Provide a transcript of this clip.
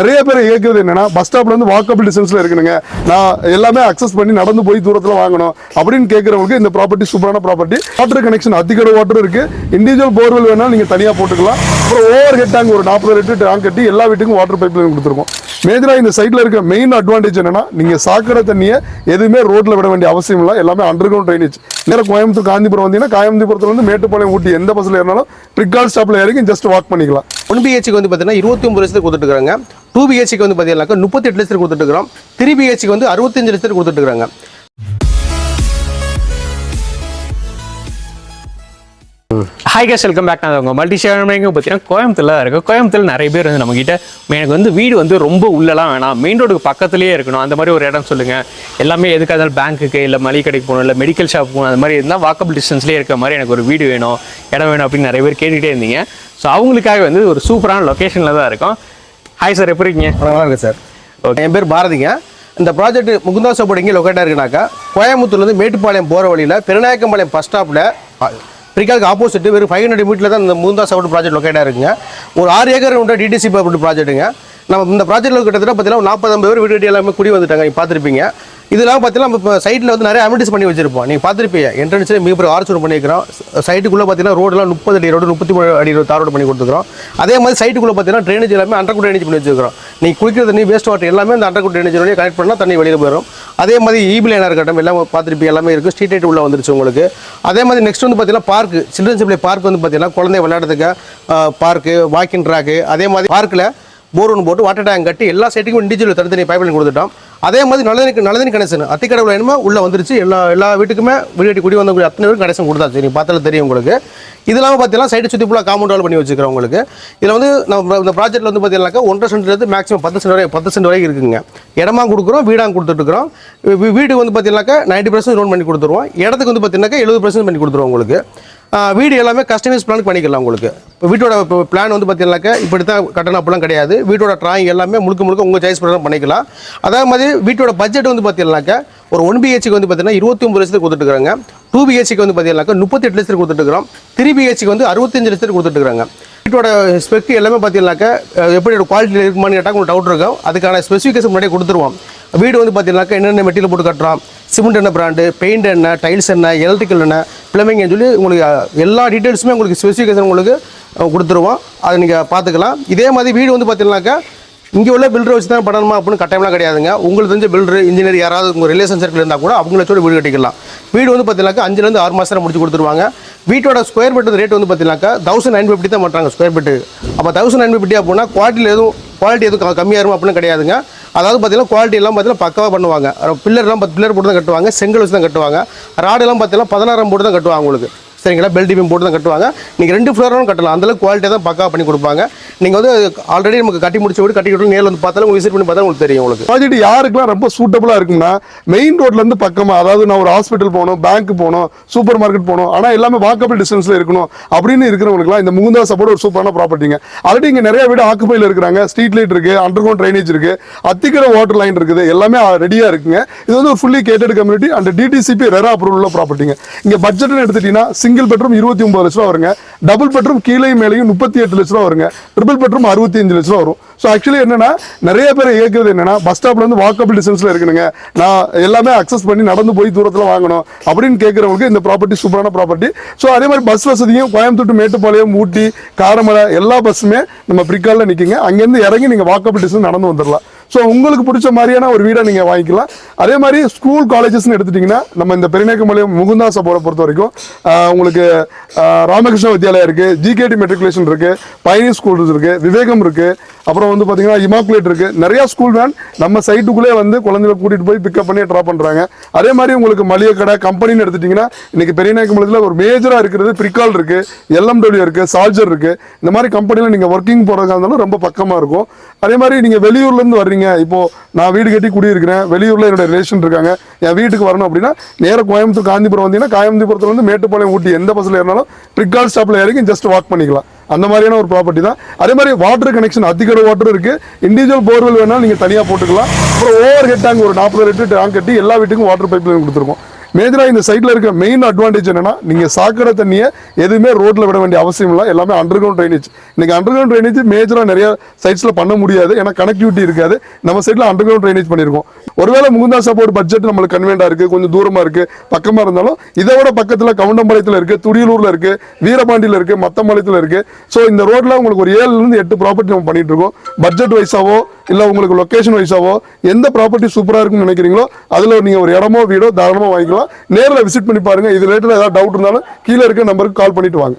நிறைய பேர் கேட்கறது என்னன்னா பஸ் ஸ்டாப்ல இருந்து வாக்கபிள் டிஸ்டன்ஸ்ல இருக்கணுங்க. நான் எல்லாமே அக்சஸ் பண்ணி நடந்து போய் தூரத்துல வாங்கணும் அப்படின்னு கேட்கறவங்களுக்கு இந்த ப்ராப்பர்ட்டி சூப்பரான ப்ராப்பர்ட்டி வாட்டர் கனெக்ஷன் அதிகட வாட்டர் இருக்கு. இண்டிவிஜுவல் போர்வெல் வேணாலும் நீங்க தனியா போட்டுக்கலாம். அப்புறம் ஓவர் ஹெட் டேங்க் ஒரு நாற்பது லிட்டர் டேங்க் கட்டி எல்லா வீட்டுக்கும் வாட்டர் பைப் லைன் கொடுத்துருக்கோம். மேஜரா இந்த சைட்ல இருக்க மெயின் அட்வான்டேஜ் என்னன்னா நீங்க சாக்கடை தண்ணியை எதுவுமே ரோட்ல விட வேண்டிய அவசியம் இல்லை. எல்லாமே அண்டர் கிரவுண்ட் ட்ரைனேஜ் நேரம் கோயம்புத்தூர் காந்திபுரம் வந்தீங்கன்னா காயம்புத்தூரத்துல இருந்து மேட்டுப்பாளையம் ஊட்டி எந்த பஸ்ல ஏறினாலும் பிரிக்கால் ஸ்டாப்ல இறங்கி ஜஸ்ட் வாக் பண்ணிக்கலாம். ஒன் பிஹெச்சுக்கு வந்து பார்த்தீங்கன்னா இருபத்தி ஒன்பது லட்சத்துக்கு கொடுத்துட்டு இருக்காங்க டூ பிஹெச்சுக்கு வந்து பார்த்தீங்கன்னாக்கா முப்பத்தி எட்டு லட்சத்துக்கு கொடுத்துட்டு இருக்கிறோம் த்ரீ பிஹெச்சுக்கு வந்து அறுபத்தஞ்சு லட்சத்துக்கு கொடுத்துட்டு ஹாய் கேஸ் வெல்கம் பேக் நான் உங்கள் மல்டி ஷேர் பார்த்தீங்கன்னா கோயம்புத்தூர்ல தான் இருக்குது கோயம்புத்தூர் நிறைய பேர் வந்து நம்மக்கிட்ட எனக்கு வந்து வீடு வந்து ரொம்ப உள்ளலாம். வேணாம் மெயின் ரோடுக்கு பக்கத்துலேயே இருக்கணும். அந்த மாதிரி ஒரு இடம் சொல்லுங்கள் எல்லாமே எதுக்காக இருந்தாலும் பேங்க்குக்கு இல்லை மளிகை கடைக்கு போகணும் இல்லை மெடிக்கல் ஷாப் போகணும் அந்த மாதிரி இருந்தால் வாக்கபிள் டிஸ்டன்ஸ்லேயே இருக்க மாதிரி எனக்கு ஒரு வீடு வேணும் இடம் வேணும் அப்படின்னு நிறைய பேர் கேட்டுகிட்டே இருந்தீங்க. ஸோ அவங்களுக்காக வந்து ஒரு சூப்பரான லொக்கேஷனில் தான் இருக்கும். ஹாய் சார் எப்படி இருக்கீங்க? நல்லா இருக்கு சார் ஓகே என் பேர் பாரதிங்க. இந்த ப்ராஜெக்ட் முகுந்தா சோப்போட எங்கே லொக்கேட்டாக இருக்குனாக்கா கோயம்புத்தூர்லேருந்து மேட்டுப்பாளையம் போகிற வழியில் பெருநாயக்கம்பாளையம் பஸ் ஸ்டாப்பில் பிரிக்காலுக்கு ஆப்போசிட் வெறும் ஃபைவ் ஹண்ட்ரட் மீட்டரில் தான் இந்த முகுந்தா சோப்போட ப்ராஜெக்ட் லொக்கேட்டாக இருக்குங்க ஒரு ஆறு ஏக்கர் உண்ட டிடிசி ப்ராஜெக்ட்டுங்க நம்ம இந்த ப்ராஜெக்ட்டில் கிட்டத்தட்ட பார்த்தீங்கன்னா நாற்பது ஐம்பது பேர் வீடு கட்டி எல்லாமே குடி வந்துட்டாங்க. பார்த்துருப்பீங்க. இதெல்லாம் பார்த்தீங்கன்னா நம்ம இப்போ சைட்டில் வந்து நிறைய அமிட்டிஸ் பண்ணி வச்சிருப்போம். நீங்கள் பார்த்துருப்பீங்க. என்ட்ரன்ஸில் மிகப்பெரிய ஆர்ச்சூர் பண்ணியிருக்கிறோம். சைட்டுக்குள்ளே பார்த்தீங்கன்னா ரோடெலாம் முப்பது அடி ரோடு முப்பத்தி மூணு அடி தார் ரோடு பண்ணி கொடுத்துருக்கோம் அதே மாதிரி சைட்டுக்குள்ளே பார்த்தீங்கன்னா ட்ரைனேஜ் எல்லாமே அண்டர் ட்ரைனேஜ் பண்ணி வச்சிருக்கிறோம். நீங்கள் குளிக்கிற தண்ணி வேஸ்ட் வாட்டர் எல்லாமே அந்த அண்டர் ட்ரைனேஜ் வழியாக கனெக்ட் பண்ணால் தண்ணி வெளியில் போயிடும் அதே மாதிரி ஈபி லைனாக இருக்கட்டும் எல்லாம் பார்த்துருப்பீங்க. எல்லாமே இருக்குது ஸ்ட்ரீட் லைட் உள்ளே வந்துருச்சு உங்களுக்கு. அதே மாதிரி நெக்ஸ்ட் வந்து பார்த்தீங்கன்னா பார்க் சில்ட்ரன்ஸ் பிளே பார்க் வந்து பார்த்தீங்கன்னா குழந்தை விளையாடுறதுக்கு பார்க்கு வாக்கிங் ட்ராக்கு அதே மாதிரி பார்க்கில் போர் ஒன்று போட்டு வாட்டர் டேங்க் கட்டி எல்லா சைட்டுக்கும் இண்டிவிஜுவல் தனித்தனி பைப் லைன் கொடுத்துட்டோம். அதே மாதிரி நல்லதனி நல்லதனி கணேசன். அத்திக்கடவுல என்னமோ உள்ளே வந்துருச்சு. எல்லா எல்லா வீட்டுக்குமே வீடு குடி வந்தவங்க அத்தனை பேரும் கனெக்ஷன் கொடுத்தாச்சு நீங்கள் பார்த்தாலும் தெரியும் உங்களுக்கு. இது இல்லாமல் பார்த்தீங்கன்னா சைடு சுற்றி ஃபுல்லாக காம்பவுண்ட் வால் பண்ணி வச்சுக்கிறோம் உங்களுக்கு. இதில் வந்து நம்ம இந்த ப்ராஜெக்ட்டில் வந்து பார்த்தீங்கன்னாக்கா ஒன்றரை சென்ட்லேருந்து மேக்ஸிமம் பத்து சென்ட் வரை பத்து சென்ட் வரைக்கும் இருக்குங்க. இடமா கொடுக்குறோம் வீடாக கொடுத்துட்ருக்குறோம் வீடு வந்து பார்த்தீங்கன்னாக்கா நைன்ட்டி பர்சன்ட் லோன் பண்ணி கொடுத்துருவோம். இடத்துக்கு வந்து பார்த்தீங்கன்னாக்கா எழுபது பர்சன்ட் பண்ணி கொடுத்துருவோம் உங்களுக்கு. வீடு எல்லாமே கஸ்டமைஸ் பிளான் பண்ணிக்கலாம் உங்களுக்கு. இப்போ வீட்டோட பிளான் வந்து பார்த்தீங்கன்னாக்கா இப்படி தான் கட்டணம் அப்படிலாம் கிடையாது. வீட்டோட டிராயிங் எல்லாமே முழுக்க முழுக்க உங்கள் சாய்ஸ் பிரகாரம் பண்ணிக்கலாம். அதே மாதிரி வீட்டோட பட்ஜெட் வந்து பார்த்தீங்கன்னாக்கா ஒரு ஒன் பிஹெச்சுக்கு வந்து பார்த்தீங்கன்னா இருபத்தி லட்சத்துக்கு கொடுத்துட்டுருக்காங்க டூ பிஹெச்சுக்கு வந்து பார்த்தீங்கன்னாக்கா முப்பத்தெட்டு லட்சத்துக்கு கொடுத்துட்டுருக்கிறோம் த்ரீ பிஹெச்சுக்கு வந்து அறுபத்தஞ்சு லட்சத்துக்கு கொடுத்துட்டுருக்காங்க வீட்டோட ஸ்பெக் எல்லாமே பார்த்தீங்கன்னாக்கா எப்படி குவாலிட்டியில் இருக்குமான்னு கேட்டால் உங்களுக்கு டவுட் இருக்கும். அதுக்கான ஸ்பெசிஃபிகேஷன் முன்னாடியே கொடுத்துருவோம். வீடு வந்து பார்த்தீங்கன்னாக்கா என்னென்ன மெட்டீரியல் போட்டு கட்டுறோம்? சிமெண்ட் என்ன பிராண்டு பெயிண்ட் என்ன டைல்ஸ் என்ன எலக்ட்ரிக்கல் என்ன பிளம்பிங் சொல்லி உங்களுக்கு எல்லா டீட்டெயில்ஸுமே உங்களுக்கு ஸ்பெசிஃபிகேஷன் உங்களுக்கு கொடுத்துருவோம். அதை நீங்கள் பார்த்துக்கலாம். இதே மாதிரி வீடு வந்து பார்த்தீங்கன்னாக்கா இங்கே உள்ள பில்டர் வச்சு தான் பண்ணணுமா அப்படின்னு கட்டாயம்லாம் கிடையாதுங்க. உங்களுக்கு தெரிஞ்ச பில்டர் இன்ஜினியர் யாராவது உங்கள் ரிலேஷன் சர்க்கிள் இருந்தால் கூட அவங்கள சொல்லி வீடு கட்டிக்கலாம். வீடு வந்து பார்த்தீங்கன்னாக்கா அஞ்சுலேருந்து ஆறு மாதம் முடிச்சு கொடுத்துருவாங்க. வீட்டோட ஸ்கொயர் ஃபீட் ரேட் வந்து பார்த்தீங்கன்னாக்கா தௌசண்ட் நைன் ஃபிஃப்டி தான் பண்ணுறாங்க ஸ்கொயர் ஃபீட்டு அப்போ தௌசண்ட் நைன் ஃபிஃப்டி அப்படின்னா குவாலிட்டியில் எதுவும் குவாலிட்டி எதுவும் கம்மியாக இருக்கும் அப்படின்னு கிடையாதுங்க. அதாவது பார்த்தீங்கன்னா குவாலிட்டி எல்லாம் பார்த்தீங்கன்னா பக்காவாக பண்ணுவாங்க. பில்லர்லாம் பத்து பில்லர் போட்டு தான் கட்டுவாங்க செங்கல் வச்சு தான் கட்டுவாங்க. ராடெல்லாம் பார்த்தீங்கன்னா பதினாறாம் போட்டு தான் கட்டுவாங்க உங்களுக்கு. சரிங்களா? பெல்ட் பீம் போட்டு தான் கட்டுவாங்க. நீங்கள் ரெண்டு ஃப்ளோரும் கட்டலாம். அந்தளவுக்கு குவாலிட்டியாக தான் பக்கா பண்ணி கொடுப்பாங்க. நீங்கள் வந்து ஆல்ரெடி நமக்கு கட்டி முடிச்ச விட்டு கட்டி நேரில் வந்து பார்த்தாலும் விசிட் பண்ணி பார்த்தா உங்களுக்கு தெரியும் உங்களுக்கு. ப்ராஜெக்ட் யாருக்கெல்லாம் ரொம்ப சூட்டபுளாக இருக்கும்னா மெயின் ரோட்லேருந்து பக்கமாக அதாவது நான் ஒரு ஹாஸ்பிட்டல் போகணும் பேங்க் போகணும் சூப்பர் மார்க்கெட் போகணும் ஆனால் எல்லாமே வாக்கபிள் டிஸ்டன்ஸில் இருக்கணும் அப்படின்னு இருக்கிறவங்களுக்குலாம் இந்த முகுந்தா சப்போர்ட் ஒரு சூப்பரான ப்ராப்பர்ட்டிங்க ஆல்ரெடி இங்கே நிறைய வீடு ஆக்குப்பையில் இருக்கிறாங்க. ஸ்ட்ரீட் லைட் இருக்குது அண்டர் கிரவுண்ட் ட்ரைனேஜ் இருக்கு அத்திக்கிற வாட்டர் லைன் இருக்குது எல்லாமே ரெடியாக இருக்குங்க. இது வந்து ஒரு fully gated community and DTCP RERA approval உள்ள ப்ராப்பர்ட்டிங்க இங்கே பட்ஜெட்னு எடுத்துட்டீங்கன்னா சிங்கிள் பெட்ரூம் இருபத்தி ஒன்பது லட்ச ரூபா வருங்க. டபுள் பெட்ரூம் கீழே மேலேயும் முப்பத்தி எட்டு லட்ச ரூபா வருங்க. ட்ரிபிள் பெட்ரூம் அறுபத்தி அஞ்சு லட்ச ரூபா வரும். ஸோ ஆக்சுவலி என்னன்னா நிறைய பேர் கேட்கறது என்னன்னா பஸ் ஸ்டாப்ல இருந்து வாக்கபிள் டிஸ்டன்ஸ்ல இருக்கணுங்க. நான் எல்லாமே அக்சஸ் பண்ணி நடந்து போய் தூரத்தில் வாங்கணும் அப்படின்னு கேட்கறவங்களுக்கு இந்த ப்ராப்பர்ட்டி சூப்பரான ப்ராப்பர்ட்டி ஸோ அதே மாதிரி பஸ் வசதியும் கோயம்புத்தூர் மேட்டுப்பாளையம் ஊட்டி காரமலை எல்லா பஸ்ஸுமே நம்ம பிரிக்காலில் நிற்குங்க அங்கேருந்து இறங்கி நீங்கள் வாக்கபிள் டிஸ்டன்ஸ் நடந்து வந்துடலாம் ஸோ உங்களுக்கு பிடிச்ச மாதிரியான ஒரு வீடை நீங்கள் வாங்கிக்கலாம். அதே மாதிரி ஸ்கூல் காலேஜஸ்னு எடுத்துட்டிங்கன்னா நம்ம இந்த பெருநேக்கம்பாளையம் முகுந்தா சபோரை பொறுத்த வரைக்கும் உங்களுக்கு ராமகிருஷ்ண வித்யாலயா இருக்குது ஜிகேடி மெட்ரிகுலேஷன் இருக்குது பயணி ஸ்கூல்ஸ் இருக்குது விவேகம் இருக்குது அப்புறம் வந்து பார்த்தீங்கன்னா இமாக்குலேட் இருக்குது நிறையா ஸ்கூல் வேன் நம்ம சைட்டுக்குள்ளே வந்து குழந்தைகளை கூட்டிகிட்டு போய் பிக்கப் பண்ணி ட்ராப் பண்ணுறாங்க அதே மாதிரி உங்களுக்கு மளிகை கடை கம்பெனின்னு எடுத்துட்டிங்கன்னா இன்றைக்கி பெரியநாயக்கம்பாளையத்தில் ஒரு மேஜராக இருக்கிறது ப்ரிக்கால் இருக்குது எல்எம்டபிள்யூ இருக்குது சார்ஜர் இருக்குது இந்த மாதிரி கம்பெனியில் நீங்கள் ஒர்க்கிங் போகிறதா இருந்தாலும் ரொம்ப பக்கமாக இருக்கும். அதே மாதிரி நீங்கள் வெளியூர்லேருந்து வர்றீங்க இப்போ நான் வீடு கட்டி குடியிருக்கிறேன் வெளியூரில் என்னோட ரிலேஷன் இருக்காங்க என் வீட்டுக்கு வரணும் அப்படின்னா நேராக கோயம்புத்தூர் காந்திபுரம் வந்தீங்கன்னா காயம்புத்தூரத்துல வந்து மேட்டுப்பாளையம் ஊட்டி எந்த பஸ்ஸில் ஏறினாலும் பிரிக்கால் ஸ்டாப்பில் இறங்கி ஜஸ்ட் வாக் பண்ணிக்கலாம். அந்த மாதிரியான ஒரு ப்ராப்பர்ட்டி தான். அதே மாதிரி வாட்டர் கனெக்ஷன் அதிகட வாட்டர் இருக்குது இண்டிவிஜுவல் போர்வெல் வேணாலும் நீங்கள் தனியாக போட்டுக்கலாம். அப்புறம் ஓவர் ஹெட் டேங்க் ஒரு நாற்பது லிட்டர் டேங்க் கட்டி எல்லா வீட்டுக்கும் வாட்டர் பைப் லைன் கொடுத்துருக்கோம். மேஜராக இந்த சைட்டில் இருக்க மெயின் அட்வான்டேஜ் என்னென்னா நீங்கள் சாக்கடை தண்ணியை எதுவுமே ரோட்டில் விட வேண்டிய அவசியம் இல்லை. எல்லாமே அண்டர் கிரவுண்ட் ட்ரைனேஜ் இன்றைக்கி அண்டர் கிரவுண்ட் ட்ரைனேஜ் மேஜராக நிறைய சைட்ஸில் பண்ண முடியாது. ஏன்னா கனெக்டிவிட்டி இருக்காது. நம்ம சைட்டில் அண்டர் கிரவுண்ட் ட்ரைனேஜ் பண்ணியிருக்கோம். ஒருவேளை முகுந்தா சப்போர்ட் பட்ஜெட் நம்மளுக்கு கன்வென்ட்டாக இருக்குது கொஞ்சம் தூரமாக இருக்குது பக்கமாக இருந்தாலும் இதை விட பக்கத்தில் கவுண்டம்பாளையத்தில் இருக்குது துடியலூரில் இருக்குது வீரபாண்டியில் இருக்குது மத்தம்பாளையத்தில் இருக்குது ஸோ இந்த ரோட்டில் உங்களுக்கு ஒரு ஏழுலேருந்து எட்டு ப்ராப்பர்ட்டி நம்ம பண்ணிகிட்டு இருக்கோம். பட்ஜெட் வைஸாவோ இல்லை உங்களுக்கு லொக்கேஷன் வைஸாவோ எந்த ப்ராப்பர்ட்டி சூப்பராக இருக்குன்னு நினைக்கிறீங்களோ அதில் நீங்கள் ஒரு இடமோ வீடோ தாராளமாக வாங்கிக்கலாம். நேரில் விசிட் பண்ணி பாருங்கள் இது ரிலேட்டட் ஏதாவது டவுட் இருந்தாலும் கீழே இருக்க நம்பருக்கு கால் பண்ணிட்டு வாங்க.